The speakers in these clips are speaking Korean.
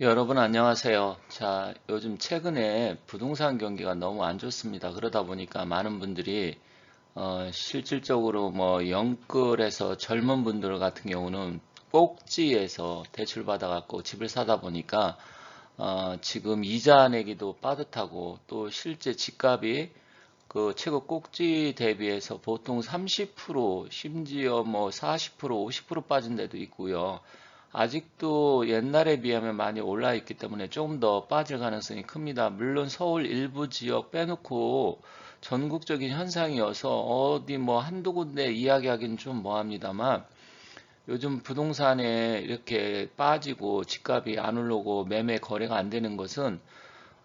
여러분 안녕하세요. 자, 요즘 최근에 부동산 경기가 너무 안 좋습니다. 그러다 보니까 많은 분들이 어, 실질적으로 뭐 영끌에서 젊은 분들 같은 경우는 꼭지에서 대출 받아 갖고 집을 사다 보니까 어, 지금 이자 내기도 빠듯하고 또 실제 집값이 그 최고 꼭지 대비해서 보통 30% 심지어 뭐 40% 50% 빠진 데도 있고요. 아직도 옛날에 비하면 많이 올라 있기 때문에 조금 더 빠질 가능성이 큽니다. 물론 서울 일부 지역 빼놓고 전국적인 현상이어서 어디 뭐 한두 군데 이야기하기는 좀 뭐합니다만 요즘 부동산에 이렇게 빠지고 집값이 안 오르고 매매 거래가 안 되는 것은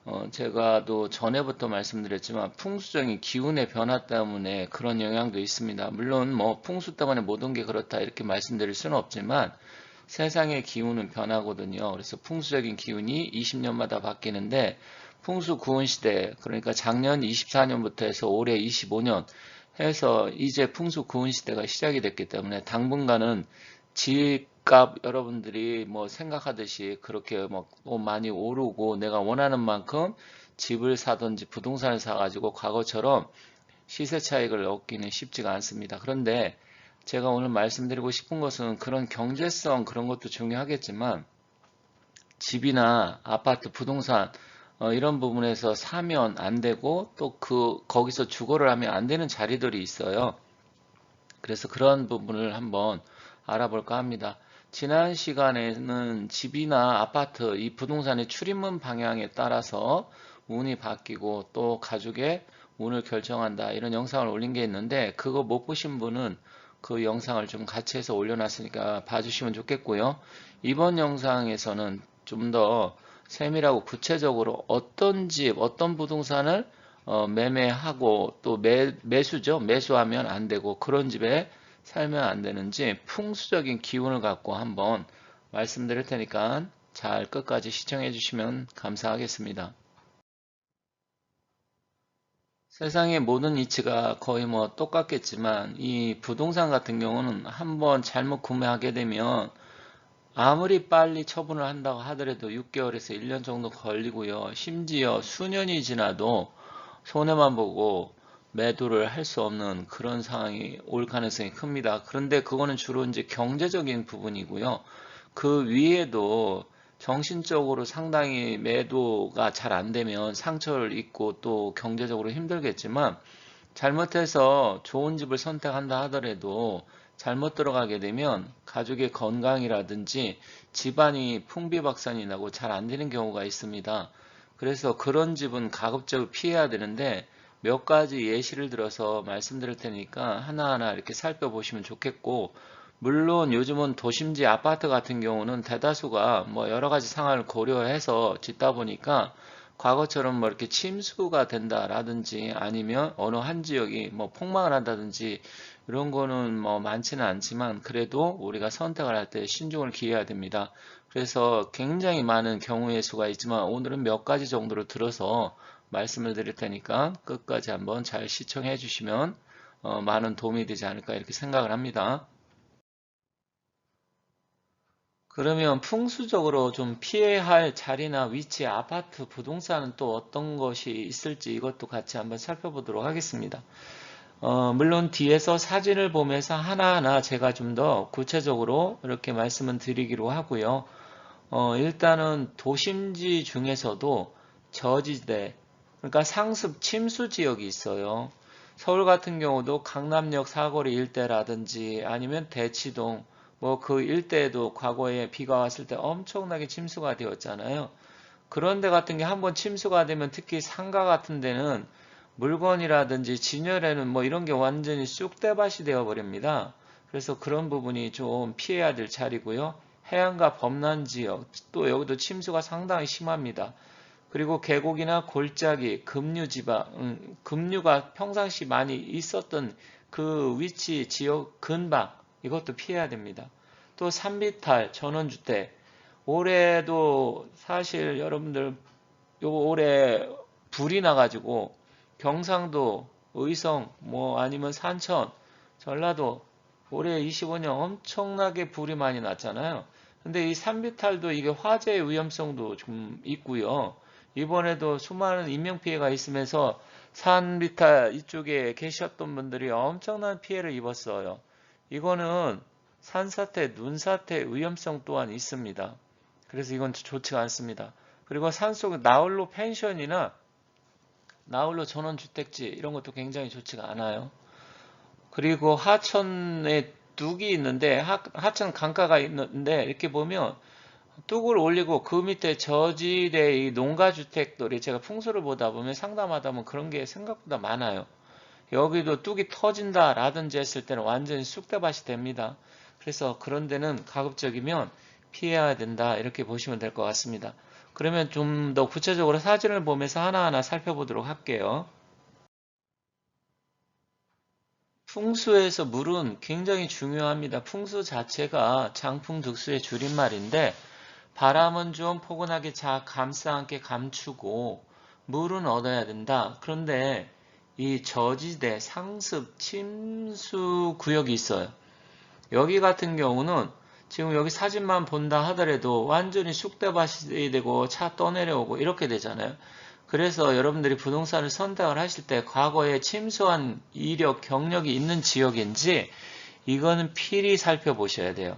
어 제가 또 전에부터 말씀드렸지만 풍수적인 기운의 변화 때문에 그런 영향도 있습니다. 물론 뭐 풍수 때문에 모든 게 그렇다 이렇게 말씀드릴 수는 없지만 세상의 기운은 변하거든요. 그래서 풍수적인 기운이 20년마다 바뀌는데 풍수 구운 시대 그러니까 작년 24년부터 해서 올해 25년 해서 이제 풍수 구운 시대가 시작이 됐기 때문에 당분간은 집값 여러분들이 뭐 생각하듯이 그렇게 뭐 많이 오르고 내가 원하는 만큼 집을 사든지 부동산을 사가지고 과거처럼 시세 차익을 얻기는 쉽지가 않습니다. 그런데 제가 오늘 말씀드리고 싶은 것은 그런 경제성 그런 것도 중요하겠지만 집이나 아파트, 부동산 어, 이런 부분에서 사면 안 되고 또 그 거기서 주거를 하면 안 되는 자리들이 있어요. 그래서 그런 부분을 한번 알아볼까 합니다. 지난 시간에는 집이나 아파트 이 부동산의 출입문 방향에 따라서 운이 바뀌고 또 가족의 운을 결정한다 이런 영상을 올린 게 있는데 그거 못 보신 분은 그 영상을 좀 같이 해서 올려놨으니까 봐주시면 좋겠고요. 이번 영상에서는 좀 더 세밀하고 구체적으로 어떤 집, 어떤 부동산을 어, 매매하고 또 매, 매수죠. 매수하면 안 되고 그런 집에 살면 안 되는지 풍수적인 기운을 갖고 한번 말씀드릴 테니까 잘 끝까지 시청해 주시면 감사하겠습니다. 세상의 모든 이치가 거의 뭐 똑같겠지만 이 부동산 같은 경우는 한번 잘못 구매하게 되면 아무리 빨리 처분을 한다고 하더라도 6개월에서 1년 정도 걸리고요. 심지어 수년이 지나도 손해만 보고 매도를 할 수 없는 그런 상황이 올 가능성이 큽니다. 그런데 그거는 주로 이제 경제적인 부분이고요. 그 위에도 정신적으로 상당히 매도가 잘 안 되면 상처를 입고 또 경제적으로 힘들겠지만 잘못해서 좋은 집을 선택한다 하더라도 잘못 들어가게 되면 가족의 건강이라든지 집안이 풍비박산이 나고 잘 안 되는 경우가 있습니다. 그래서 그런 집은 가급적으로 피해야 되는데 몇 가지 예시를 들어서 말씀드릴 테니까 하나하나 이렇게 살펴보시면 좋겠고 물론 요즘은 도심지 아파트 같은 경우는 대다수가 뭐 여러 가지 상황을 고려해서 짓다 보니까 과거처럼 뭐 이렇게 침수가 된다라든지 아니면 어느 한 지역이 뭐 폭망을 한다든지 이런 거는 뭐 많지는 않지만 그래도 우리가 선택을 할 때 신중을 기해야 됩니다. 그래서 굉장히 많은 경우의 수가 있지만 오늘은 몇 가지 정도로 들어서 말씀을 드릴 테니까 끝까지 한번 잘 시청해 주시면 어 많은 도움이 되지 않을까 이렇게 생각을 합니다. 그러면 풍수적으로 좀 피해야 할 자리나 위치, 아파트, 부동산은 또 어떤 것이 있을지 이것도 같이 한번 살펴보도록 하겠습니다. 어, 물론 뒤에서 사진을 보면서 하나하나 제가 좀 더 구체적으로 이렇게 말씀을 드리기로 하고요. 어, 일단은 도심지 중에서도 저지대, 그러니까 상습 침수 지역이 있어요. 서울 같은 경우도 강남역 사거리 일대라든지 아니면 대치동, 뭐 그 일대에도 과거에 비가 왔을 때 엄청나게 침수가 되었잖아요. 그런데 같은 게 한번 침수가 되면 특히 상가 같은 데는 물건이라든지 진열에는 뭐 이런 게 완전히 쑥대밭이 되어 버립니다. 그래서 그런 부분이 좀 피해야 될 자리고요. 해안과 범람 지역 또 여기도 침수가 상당히 심합니다. 그리고 계곡이나 골짜기, 급류 지방, 음, 급류가 평상시 많이 있었던 그 위치 지역 근방 이것도 피해야 됩니다. 또 산비탈, 전원주택 올해도 사실 여러분들 요 올해 불이 나가지고 경상도, 의성, 뭐 아니면 산천, 전라도 올해 25년 엄청나게 불이 많이 났잖아요. 근데 이 산비탈도 이게 화재의 위험성도 좀 있고요. 이번에도 수많은 인명피해가 있으면서 산비탈 이쪽에 계셨던 분들이 엄청난 피해를 입었어요. 이거는 산사태, 눈사태 위험성 또한 있습니다. 그래서 이건 좋지가 않습니다. 그리고 산속 나홀로 펜션이나 나홀로 전원주택지 이런 것도 굉장히 좋지가 않아요. 그리고 하천에 뚝이 있는데 하, 하천 강가가 있는데 이렇게 보면 뚝을 올리고 그 밑에 저지대 이 농가주택들이 제가 풍수를 보다 보면 상담하다 보면 그런 게 생각보다 많아요. 여기도 뚝이 터진다 라든지 했을 때는 완전히 쑥대밭이 됩니다. 그래서 그런 데는 가급적이면 피해야 된다 이렇게 보시면 될 것 같습니다. 그러면 좀 더 구체적으로 사진을 보면서 하나하나 살펴보도록 할게요. 풍수에서 물은 굉장히 중요합니다. 풍수 자체가 장풍 득수의 줄임말인데 바람은 좀 포근하게 자 감싸 함께 감추고 물은 얻어야 된다. 그런데 이 저지대, 상습, 침수 구역이 있어요. 여기 같은 경우는 지금 여기 사진만 본다 하더라도 완전히 쑥대밭이 되고 차 떠내려오고 이렇게 되잖아요. 그래서 여러분들이 부동산을 선택을 하실 때 과거에 침수한 이력, 경력이 있는 지역인지 이거는 필히 살펴보셔야 돼요.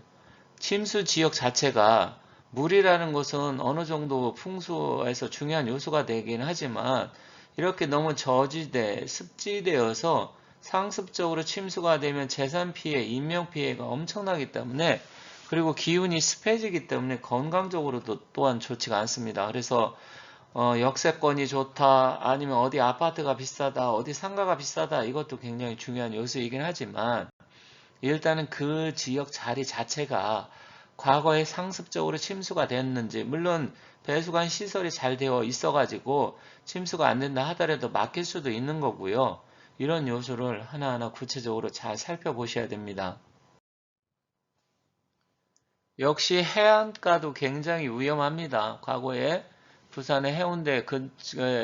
침수 지역 자체가 물이라는 것은 어느 정도 풍수에서 중요한 요소가 되긴 하지만 이렇게 너무 저지대, 습지대여서 상습적으로 침수가 되면 재산 피해, 인명 피해가 엄청나기 때문에 그리고 기운이 습해지기 때문에 건강적으로도 또한 좋지가 않습니다. 그래서 어, 역세권이 좋다, 아니면 어디 아파트가 비싸다, 어디 상가가 비싸다, 이것도 굉장히 중요한 요소이긴 하지만, 일단은 그 지역 자리 자체가 과거에 상습적으로 침수가 됐는지, 물론 배수관 시설이 잘 되어 있어 가지고 침수가 안 된다 하더라도 막힐 수도 있는 거고요. 이런 요소를 하나하나 구체적으로 잘 살펴보셔야 됩니다. 역시 해안가도 굉장히 위험합니다. 과거에 부산의 해운대 근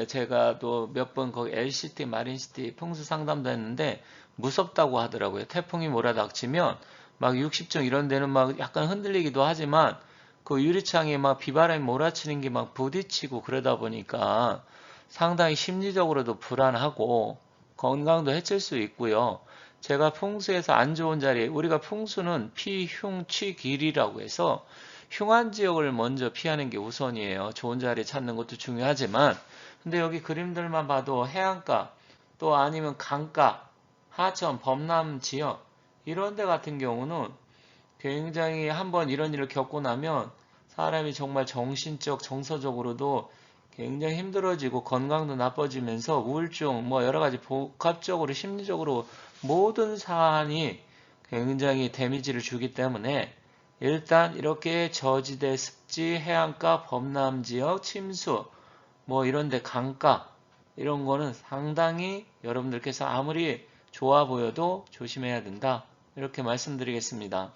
제가 또 몇 번 거기 LCT 마린시티 풍수 상담도 했는데 무섭다고 하더라고요. 태풍이 몰아닥치면 막 60층 이런 데는 막 약간 흔들리기도 하지만 그 유리창에 막 비바람이 몰아치는 게 막 부딪히고 그러다 보니까 상당히 심리적으로도 불안하고 건강도 해칠 수 있고요. 제가 풍수에서 안 좋은 자리, 우리가 풍수는 피, 흉, 취, 길이라고 해서 흉한 지역을 먼저 피하는 게 우선이에요. 좋은 자리 찾는 것도 중요하지만 근데 여기 그림들만 봐도 해안가 또 아니면 강가, 하천, 범람 지역 이런 데 같은 경우는 굉장히 한번 이런 일을 겪고 나면 사람이 정말 정신적, 정서적으로도 굉장히 힘들어지고 건강도 나빠지면서 우울증, 뭐 여러 가지 복합적으로 심리적으로 모든 사안이 굉장히 데미지를 주기 때문에 일단 이렇게 저지대, 습지, 해안가, 범람 지역, 침수, 뭐 이런데 강가 이런 거는 상당히 여러분들께서 아무리 좋아 보여도 조심해야 된다. 이렇게 말씀드리겠습니다.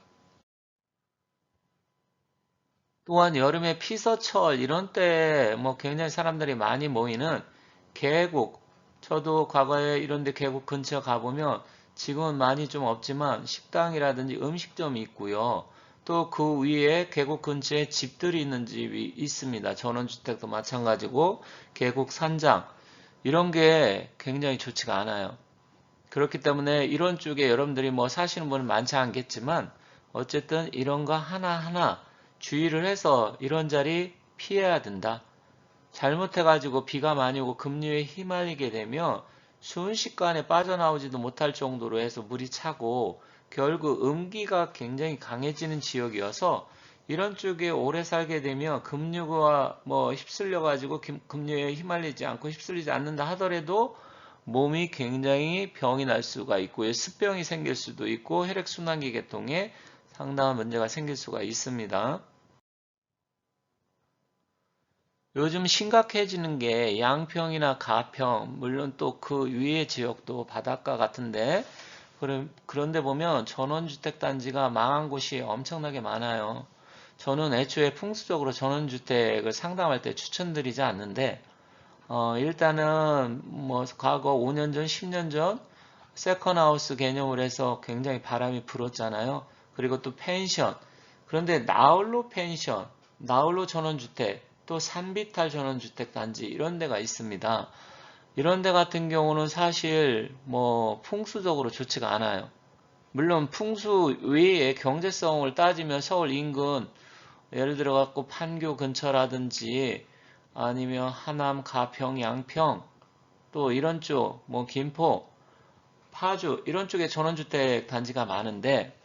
또한 여름에 피서철 이런 때 뭐 굉장히 사람들이 많이 모이는 계곡 저도 과거에 이런데 계곡 근처 가보면 지금은 많이 좀 없지만 식당이라든지 음식점이 있고요. 또 그 위에 계곡 근처에 집들이 있는 집이 있습니다. 전원주택도 마찬가지고 계곡 산장 이런 게 굉장히 좋지가 않아요. 그렇기 때문에 이런 쪽에 여러분들이 뭐 사시는 분은 많지 않겠지만 어쨌든 이런 거 하나하나 주의를 해서 이런 자리 피해야 된다. 잘못해가지고 비가 많이 오고 급류에 휘말리게 되면 순식간에 빠져나오지도 못할 정도로 해서 물이 차고 결국 음기가 굉장히 강해지는 지역이어서 이런 쪽에 오래 살게 되면 급류가 뭐 휩쓸려 가지고 급류에 휘말리지 않고 휩쓸리지 않는다 하더라도 몸이 굉장히 병이 날 수가 있고요. 습병이 생길 수도 있고 혈액순환기 계통에 상당한 문제가 생길 수가 있습니다. 요즘 심각해지는 게 양평이나 가평, 물론 또 그 위의 지역도 바닷가 같은데, 그런데 보면 전원주택 단지가 망한 곳이 엄청나게 많아요. 저는 애초에 풍수적으로 전원주택을 상담할 때 추천드리지 않는데, 어, 일단은 뭐 과거 5년 전, 10년 전 세컨 하우스 개념을 해서 굉장히 바람이 불었잖아요. 그리고 또 펜션. 그런데 나홀로 펜션, 나홀로 전원주택, 또 산비탈 전원주택 단지 이런 데가 있습니다. 이런 데 같은 경우는 사실 뭐 풍수적으로 좋지가 않아요. 물론 풍수 외에 경제성을 따지면 서울 인근 예를 들어 갖고 판교 근처라든지 아니면 하남, 가평, 양평 또 이런 쪽, 뭐 김포, 파주 이런 쪽에 전원주택 단지가 많은데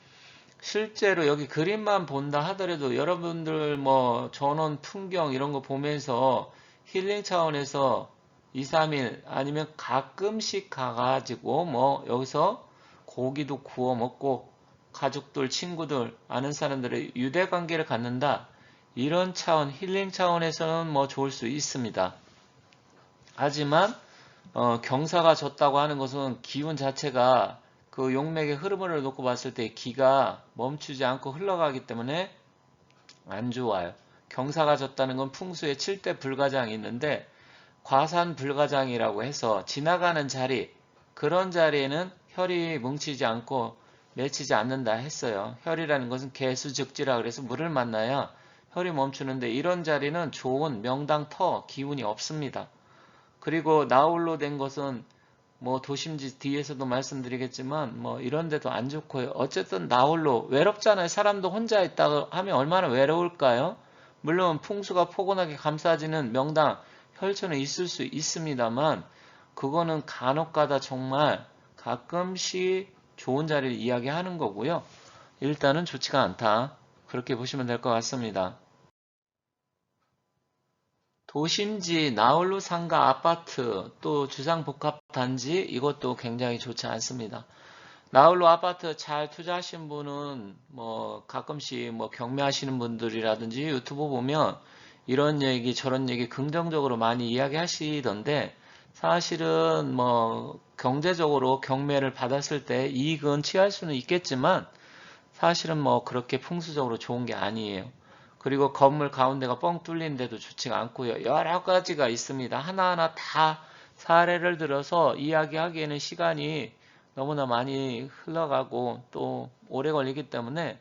실제로 여기 그림만 본다 하더라도 여러분들 뭐 전원 풍경 이런 거 보면서 힐링 차원에서 2, 3일 아니면 가끔씩 가가지고 뭐 여기서 고기도 구워 먹고 가족들, 친구들, 아는 사람들의 유대 관계를 갖는다. 이런 차원, 힐링 차원에서는 뭐 좋을 수 있습니다. 하지만 어, 경사가 졌다고 하는 것은 기운 자체가 그 용맥의 흐름을 놓고 봤을 때 기가 멈추지 않고 흘러가기 때문에 안 좋아요. 경사가 졌다는 건 풍수에 7대 불가장이 있는데 과산 불가장이라고 해서 지나가는 자리 그런 자리에는 혈이 뭉치지 않고 맺히지 않는다 했어요. 혈이라는 것은 개수즉지라 그래서 물을 만나야 혈이 멈추는데 이런 자리는 좋은 명당 터 기운이 없습니다. 그리고 나홀로 된 것은 뭐 도심지 뒤에서도 말씀드리겠지만 뭐 이런 데도 안 좋고요. 어쨌든 나홀로 외롭잖아요. 사람도 혼자 있다고 하면 얼마나 외로울까요? 물론 풍수가 포근하게 감싸지는 명당 혈천은 있을 수 있습니다만 그거는 간혹가다 정말 가끔씩 좋은 자리를 이야기하는 거고요. 일단은 좋지가 않다. 그렇게 보시면 될 것 같습니다. 도심지, 나홀로 상가 아파트, 또 주상복합단지 이것도 굉장히 좋지 않습니다. 나홀로 아파트 잘 투자하신 분은 뭐 가끔씩 뭐 경매하시는 분들이라든지 유튜브 보면 이런 얘기 저런 얘기 긍정적으로 많이 이야기하시던데 사실은 뭐 경제적으로 경매를 받았을 때 이익은 취할 수는 있겠지만 사실은 뭐 그렇게 풍수적으로 좋은 게 아니에요. 그리고 건물 가운데가 뻥 뚫린 데도 좋지가 않고요. 여러 가지가 있습니다. 하나하나 다 사례를 들어서 이야기하기에는 시간이 너무나 많이 흘러가고 또 오래 걸리기 때문에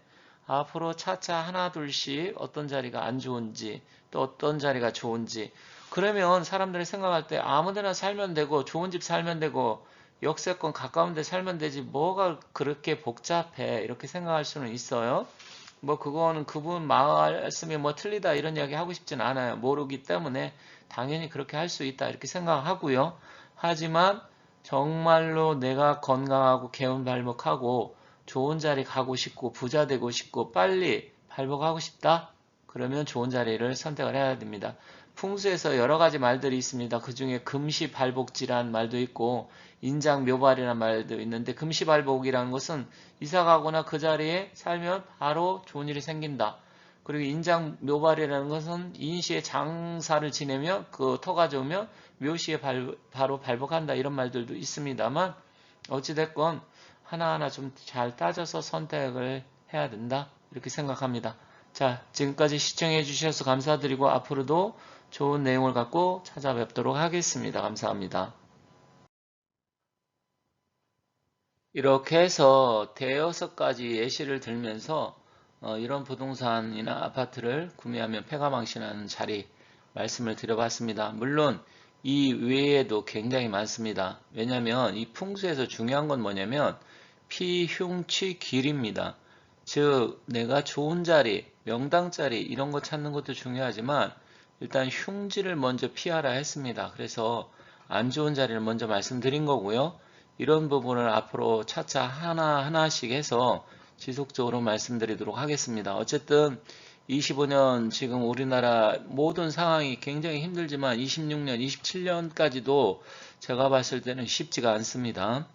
앞으로 차차 하나 둘씩 어떤 자리가 안 좋은지 또 어떤 자리가 좋은지 그러면 사람들이 생각할 때 아무데나 살면 되고 좋은 집 살면 되고 역세권 가까운 데 살면 되지 뭐가 그렇게 복잡해 이렇게 생각할 수는 있어요. 뭐 그거는 그분 말씀이 뭐 틀리다 이런 이야기 하고 싶진 않아요. 모르기 때문에 당연히 그렇게 할 수 있다 이렇게 생각하고요. 하지만 정말로 내가 건강하고 개운 발목하고 좋은 자리 가고 싶고 부자 되고 싶고 빨리 발목하고 싶다? 그러면 좋은 자리를 선택을 해야 됩니다. 풍수에서 여러 가지 말들이 있습니다. 그 중에 금시발복지란 말도 있고 인장묘발이라는 말도 있는데 금시발복이라는 것은 이사 가거나 그 자리에 살면 바로 좋은 일이 생긴다. 그리고 인장묘발이라는 것은 인시에 장사를 지내면 그 터가 좋으면 묘시에 발, 바로 발복한다 이런 말들도 있습니다만 어찌됐건 하나하나 좀 잘 따져서 선택을 해야 된다 이렇게 생각합니다. 자 지금까지 시청해 주셔서 감사드리고 앞으로도 좋은 내용을 갖고 찾아뵙도록 하겠습니다. 감사합니다. 이렇게 해서 대여섯 가지 예시를 들면서 어, 이런 부동산이나 아파트를 구매하면 폐가망신하는 자리 말씀을 드려봤습니다. 물론 이 외에도 굉장히 많습니다. 왜냐하면 이 풍수에서 중요한 건 뭐냐면 피흉치 길입니다. 즉 내가 좋은 자리, 명당 자리 이런 거 찾는 것도 중요하지만 일단 흉지를 먼저 피하라 했습니다. 그래서 안 좋은 자리를 먼저 말씀드린 거고요. 이런 부분을 앞으로 차차 하나하나씩 해서 지속적으로 말씀드리도록 하겠습니다. 어쨌든 25년 지금 우리나라 모든 상황이 굉장히 힘들지만 26년, 27년까지도 제가 봤을 때는 쉽지가 않습니다.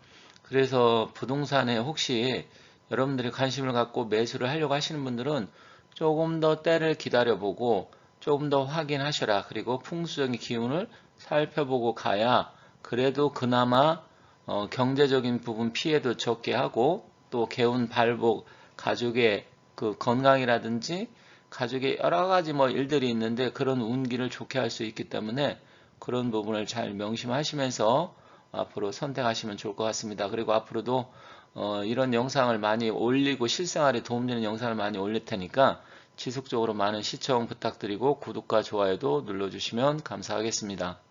그래서 부동산에 혹시 여러분들이 관심을 갖고 매수를 하려고 하시는 분들은 조금 더 때를 기다려보고 조금 더 확인하셔라. 그리고 풍수적인 기운을 살펴보고 가야 그래도 그나마 어, 경제적인 부분 피해도 적게 하고 또 개운 발복 가족의 그 건강이라든지 가족의 여러 가지 뭐 일들이 있는데 그런 운기를 좋게 할 수 있기 때문에 그런 부분을 잘 명심하시면서 앞으로 선택하시면 좋을 것 같습니다. 그리고 앞으로도 어, 이런 영상을 많이 올리고 실생활에 도움되는 영상을 많이 올릴 테니까 지속적으로 많은 시청 부탁드리고 구독과 좋아요도 눌러주시면 감사하겠습니다.